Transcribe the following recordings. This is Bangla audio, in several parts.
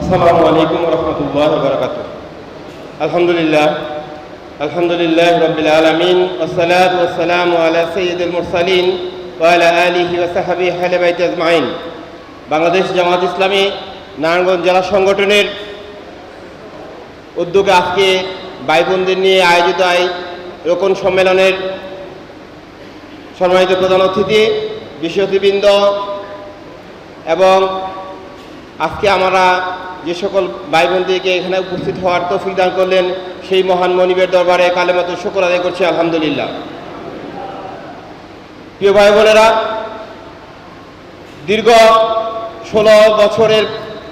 আসসালামু আলাইকুম রহমতুল্লাহ বরকাত আলহামদুলিল্লাহ আলহামদুলিল্লাহ রবিল আলমিন ওসালাত ওসালাম আলা সৈয়দুল মুরসালিন ওয়ালা আলিহি ওসাহাবি হালেবাইত আজমাইন। বাংলাদেশ জামাত ইসলামী নারায়ণগঞ্জ জেলা সংগঠনের উদ্যোগে আজকে ভাই বোনদের নিয়ে আয়োজিত এই রোকন সম্মেলনের সম্মানিত প্রধান অতিথি বিশেষ অতিবৃন্দ এবং আজকে আমরা যে সকল ভাই বোনদেরকে এখানে উপস্থিত হওয়ার তৌফিক দান করলেন, সেই মহান মনিবের দরবারে কালেমাত শুকর আদায় করছি, আলহামদুলিল্লাহ। প্রিয় ভাই বোনেরা দীর্ঘ ষোলো বছরের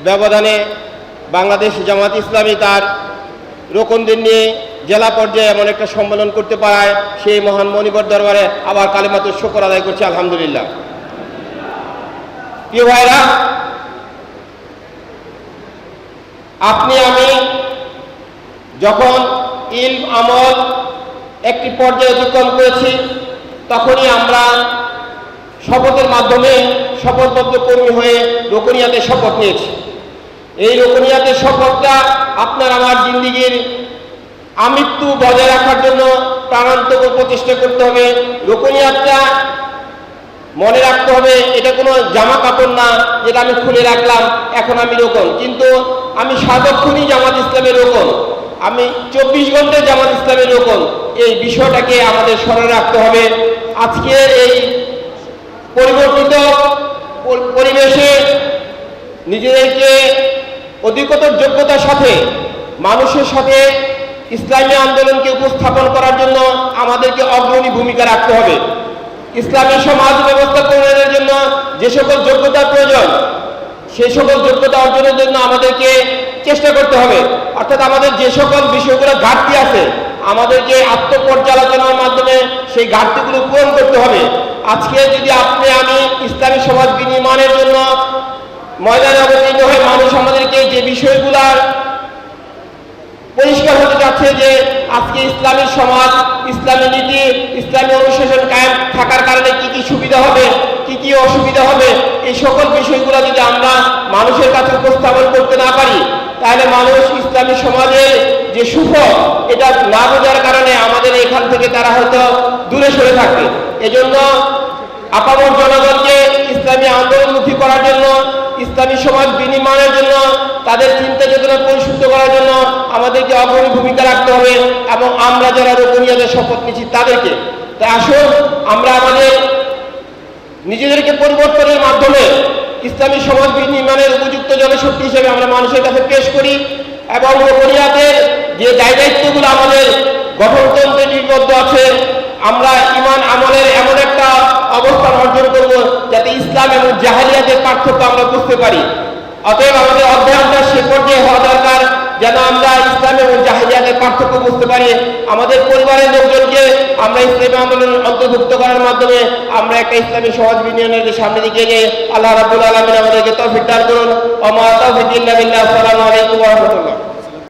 ব্যবধানে বাংলাদেশ জামাত ইসলামী তার রোকনদের নিয়ে জেলা পর্যায়ে এমন একটা সম্মেলন করতে পারায়, সেই মহান মনিবর দরবারে আবার কালেমাতুর শুকর আদায় করছে, আলহামদুলিল্লাহ। প্রিয় ভাইরা আপনি, আমি যখন ইল আমল একটি পর্যায়ে অতিক্রম করেছি, তখনই আমরা শপথের মাধ্যমে শপথবদ্ধ কর্মী হয়ে রোকনিয়াতে শপথ নিয়েছি। এই রোকনিয়াতে শপথটা আপনার আমার জিন্দিগির আমৃত্যু বজায় রাখার জন্য প্রাণান্তক প্রচেষ্টা করতে হবে। রোকনিয়াতটা মনে রাখতে হবে, এটা কোনো জামা কাপড় না, যেটা আমি খুলে রাখলাম, এখন আমি রোকন কিন্তু আমি সাতক্ষণই জামাত ইসলামের রোকন আমি চব্বিশ ঘন্টায় জামাত ইসলামের রোকন এই বিষয়টাকে আমাদের স্মরণে রাখতে হবে। আজকের এই পরিবর্তিত পরিবেশে নিজেদেরকে অধিকতর যোগ্যতার সাথে, মানুষের সাথে ইসলামী আন্দোলনকে উপস্থাপন করার জন্য আমাদেরকে অগ্রণী ভূমিকা রাখতে হবে। ইসলামী সমাজ ব্যবস্থা প্রণয়নের জন্য যে সকল যোগ্যতার প্রয়োজন, সেই সকল যোগ্যতা অর্জনের জন্য আমাদেরকে চেষ্টা করতে হবে। অর্থাৎ আমাদের যে সকল বিষয়গুলো ঘাটতি আছে, আমাদেরকে আত্মপর্যালোচনার মাধ্যমে সেই ঘাটতিগুলো পূরণ করতে হবে। আজকে যদি আপনি আমি ইসলামী সমাজ বিনির্মাণের জন্য ময়দানে অবতীর্ণ হয়ে মানুষ আমাদেরকে যে বিষয়গুলার পরিষ্কার হতে যাচ্ছে যে আজকে ইসলামী সমাজ, ইসলামী নীতি, ইসলামী অনুশাসন কায়েম থাকার কারণে কি কি সুবিধা হবে কি অসুবিধা হবে। এই সকল বিষয়গুলো যদি আমরা মানুষের কাছে উপস্থাপন করতে না পারি, তাহলে মানুষ ইসলামী সমাজের যে সুফল, এটা না বোঝার কারণে আমাদের এখান থেকে তারা হয়তো দূরে সরে থাকবে। এজন্য আপামর জনগণকে ইসলামী আন্দোলনমুখী করার জন্য, ইসলামী সমাজ বিনির্মাণের জন্য, তাদের চিন্তা চেতনা পরিশুদ্ধ করার জন্য আমাদেরকে অগ্রণী ভূমিকা রাখতে হবে এবং আমরা যারা রোপণীয়দের শপথ নিচ্ছি তাদেরকে। তাই আসুন, আমরা আমাদের নিজেদেরকে পরিবর্তনের মাধ্যমে ইসলামী সমাজ নির্মাণের উপযুক্ত জনশক্তি হিসেবে আমরা মানুষের কাছে পেশ করি এবং রোপণীয়াদের যে দায় দায়িত্বগুলো আমাদের গঠনতন্ত্রে নিবদ্ধ আছে, আমরা ইমান আমলের এমন একটা অবস্থান অর্জন করব যাতে ইসলাম এবং জাহালিয়াতের পার্থক্য আমরা বুঝতে পারি। অতএব আমাদের অধ্যয়নটা সে পর্যায়ে হওয়া দরকার যেন আমরা ইসলাম এবং জাহিলিয়াতের পার্থক্য বুঝতে পারি। আমাদের পরিবারের লোকজনকে আমরা ইসলামী আন্দোলনের অন্তর্ভুক্ত করার মাধ্যমে আমরা একটা ইসলামী সহজ বিনিয়োগের সামনে দিকে গিয়ে আল্লাহ রাবুল আলমিন আমাদেরকে তফিদ্দার দান করুন। আমার তৌফিক আসসালামু আলাইকুম রাহমাতুল্লাহ।